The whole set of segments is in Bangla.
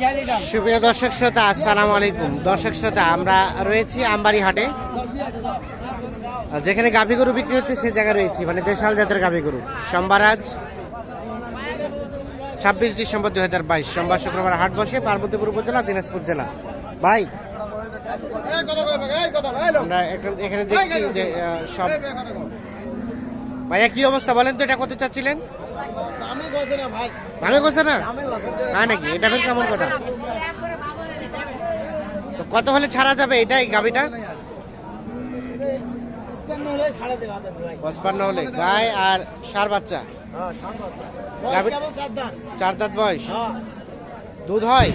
সুপ্রিয় দর্শক শ্রোতা, আসসালামু আলাইকুম। দর্শক শ্রোতা, আমরা রয়েছি আমবাড়ি হাটে যেখানে গাভী গরু বিক্রি হচ্ছে, সে জায়গায় রয়েছি। মানে দেশাল জাতের গাভী গরু। সোমবার আজ ছাব্বিশ ডিসেম্বর দুই হাজার বাইশ, সোমবার শুক্রবার হাট বসে পার্বতীপুর উপজেলা, দিনাজপুর জেলা। ভাই, আমরা এখানে দেখছি যে সব ভাইয়া, কি অবস্থা বলেন তো, এটা কত চাচ্ছিলেন? দামে করছে না হ্যাঁ নাকি? এটা ফের কেমন কথা? তো কত হলে ছাড়া যাবে এটাই গাবিটা? পঁচপান্ন হলে গায়ে আর সার বাচ্চা? গাভী- চার দাঁত। বয়স? দুধ হয়?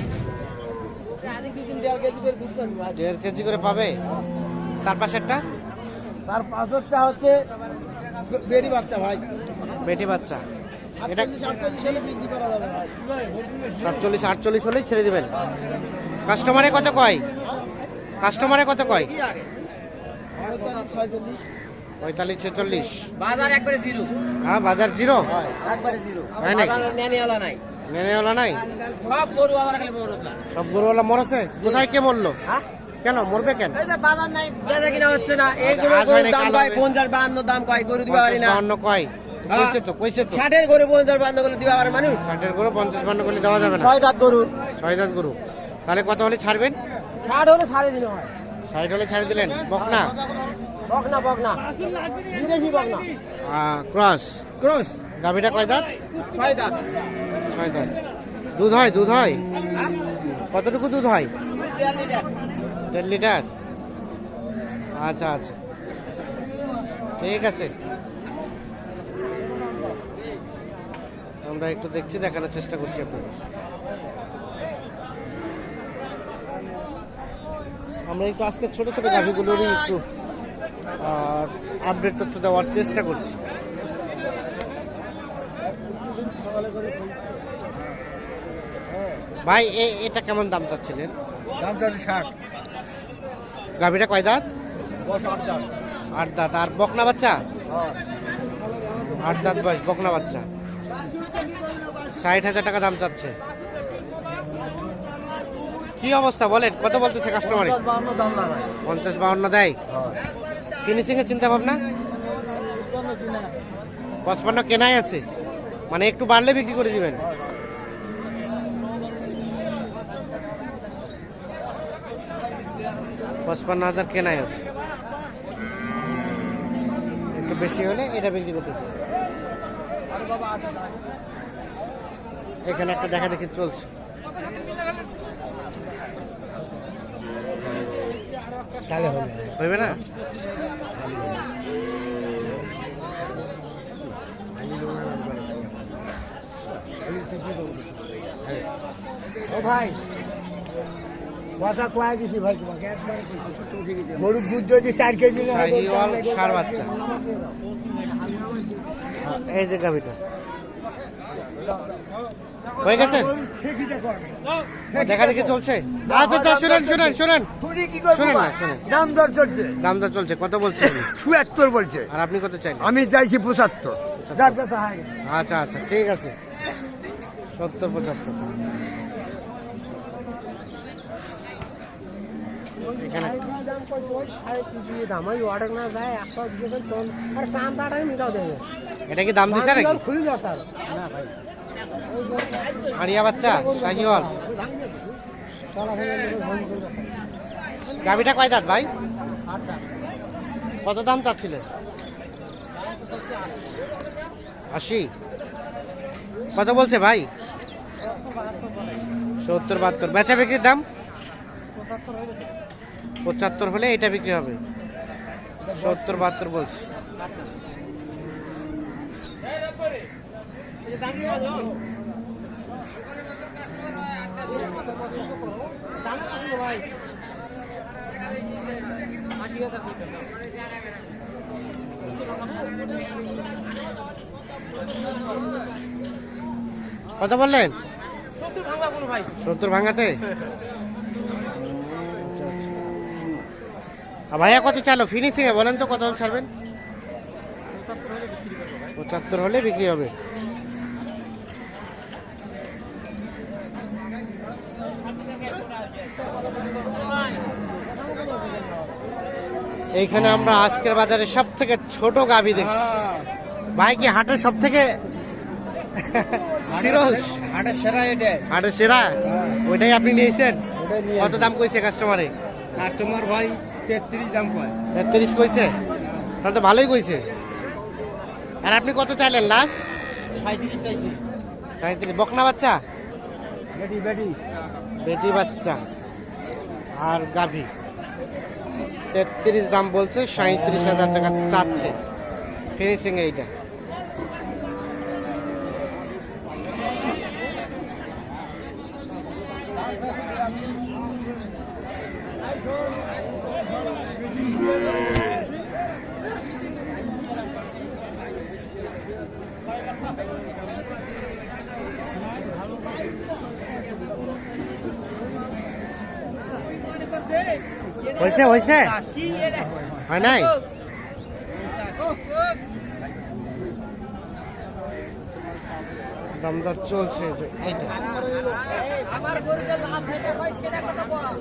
দেড় কেজি করে পাবে তার পাশেরটা? তার পাঁচটা হচ্ছে বেড়ি বাচ্চা ভাই। বেটি বাচ্চা। এটা সাতচল্লিশ আটচল্লিশ হলেই ছেড়ে দিবেন। কাস্টমারে কত কয়? কাস্টমারে কত কয়? পঁয়তাল্লিশ ছেচল্লিশ। বাজার একবারে জিরো। হ্যাঁ বাজার জিরো? একবারে জিরো। হয় নাকি বাজার নাই। নেনেওয়ালা নাই? সব গরু খালি বড় সব গরুওয়ালা মরেছে? কোথায় কে মরলো? কেন মরবে কেন? এই যে বাজার নাই বেচা কিনা হচ্ছে না। এই গরুর দাম কয়? দাম গরু দিবা পারি না। অন্য কয়। কইছে তো কইছে তো। ষাটের গরু পঞ্চাশ দিবা মানুষ? ষাটের গরু পঞ্চাশ বান্ন করলে দেওয়া যাবে না। ছয় দাঁত গরু। ছয় দাঁত গরু। তাহলে কত হলে ছাড়বেন? ষাট হলে হয়। ষাট হলে ছাড়ে দিলেন? বকনা? বকনা বকনা। বিদেশি বকনা। ক্রস? ক্রস। গাভিটা কয় দাঁত? ছয় দাঁত। ছয় দাঁত। দুধ হয় দুধ হ্যাঁ? কতটুকু দুধ হয়? দেড় লিটার? আচ্ছা আচ্ছা। ঠিক আছে। আমরা একটু দেখছি দেখানোর চেষ্টা করছি আপনাদের। আমরা একটু আজকে ছোট ছোট গাভিগুলোরই একটু আপডেট তথ্য দেওয়ার চেষ্টা করছি। ভাই এ- এটা কেমন দাম চাচ্ছিলেন? দাম চারশো ষাট। গাভিটা কয় দাঁত? আট আট দাঁত। আর বকনা বাচ্চা? আট দাঁত বয়স বকনা বাচ্চা। ষাট হাজার টাকা দাম চাচ্ছে। কি অবস্থা বলেন, কত বলতেছে কাস্টমারে পঞ্চাশ বাউন্ন দেয়। ফিনিশিং এর চিন্তা ভাবনা? পঁচপান্ন কেনাই আছে। মানে একটু বাড়লে বিক্রি করে দিবেন। পঁচপান্ন হাজার কেনাই আছে। একটু বেশি হলে এটা বিক্রি করতেছে এখানে একটা দেখা দেখি চলছে। তাহলে হবে হইবে না? ও ভাই কথা কয়ে দিছি ভাই তোমাকে? একবার গরুর দুধ যদি চার কেজি শাহিওয়াল বাচ্চা। এই যে গাভিটা। হয়ে গেছে? দেখো আমি। দেখা চলছে। আচ্ছা আচ্ছা শুনেন শুনেন শুনেন। শুনি কি করব শোনেন না? দাম দর চলছে। দাম দর চলছে কত বলছে? বলছে। আর আপনি কত চাইলেন? আমি চাইছি পঁচাত্তর। হয় না। আচ্ছা আচ্ছা ঠিক আছে। সত্তর পঁচাত্তর। এখানে এটা কি দাম দিছে নাকি? আড়িয়া বাচ্চা শাহিওয়াল গাভিটা কয় দাঁত ভাই? কত দাম চাচ্ছিলেন আশি। কত বলছে ভাই? সত্তর বাহাত্তর। বেচা বিক্রির দাম? পঁচাত্তর হলে এটা বিক্রি হবে। সত্তর বাহাত্তর বলছে। কত বললেন? সত্তর ভাঙাতে? আচ্ছা, আচ্ছা। ভাইয়া কত চালো ফিনিশিং এ বলেন তো কত ছাড়বেন? পঁচাত্তর হলে বিক্রি হবে। এইখানে আমরা আজকের বাজারে সব থেকে ছোট গাভি দেখছি। ভাই কি হাটের সব থেকে হাটের সেরা সেরা? ওইটাই আপনি নিয়েছেন? কত দাম কইছে কাস্টমারে কাস্টমার ভাই তেত্রিশ দাম কয়। তেত্রিশ কইছে? তাহলে তো ভালোই কইছে। আর আপনি কত চাইলেন লাস্ট সাঁত্রিশ বকনা বাচ্চা? বেটি বেটি। বেটি বাচ্চা। আর গাভি? তেত্রিশ দাম বলছে সাঁত্রিশ হাজার টাকা চাচ্ছে। ফিনিশিং এইটা। হয়েছে হয়েছে হয় নাই? দামদর চলছে যে এইটা আমার গরুতে লাভ হয় সেটা কথা বল।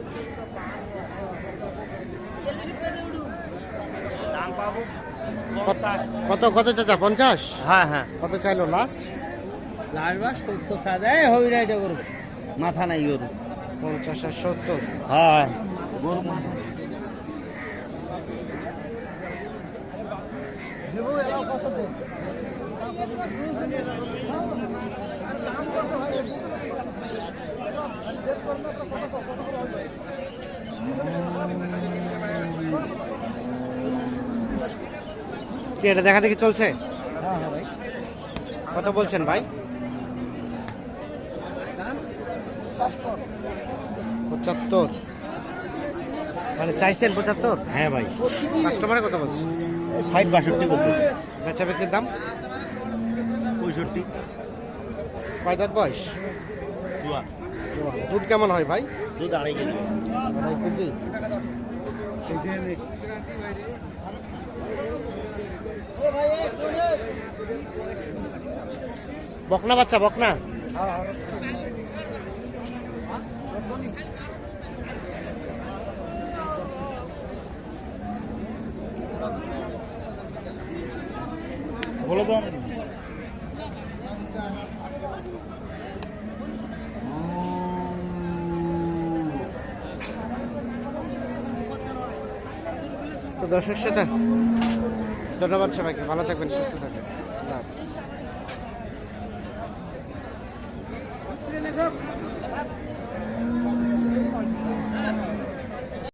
কত কত চাচা পঞ্চাশ? হ্যাঁ হ্যাঁ। কত চাইলো লাস্ট লাস্ট বাস সত্তর সাদা হই না এটা গরু। মাথা নাই গরু। পঞ্চাশ আর সত্তর। হ্যাঁ। কি এটা দেখা দেখি চলছে? কত বলছেন ভাই? পঁচাত্তর। মানে চাইছেন পঁচাত্তর? হ্যাঁ ভাই। কাস্টমারে কত বলছে। ষাট বাষট্টি বলতেছে বেচা বিক্রির দাম? পঁয়ষট্টি। কয় দাঁত বয়স দুধ কেমন হয় ভাই? দুধ আড়াই কেজি। আড়াই কেজি? বকনা বাচ্চা বকনা? বলো তো দর্শক সাথে ধন্যবাদ সবাইকে। ভালো থাকবেন সুস্থ থাকবেন।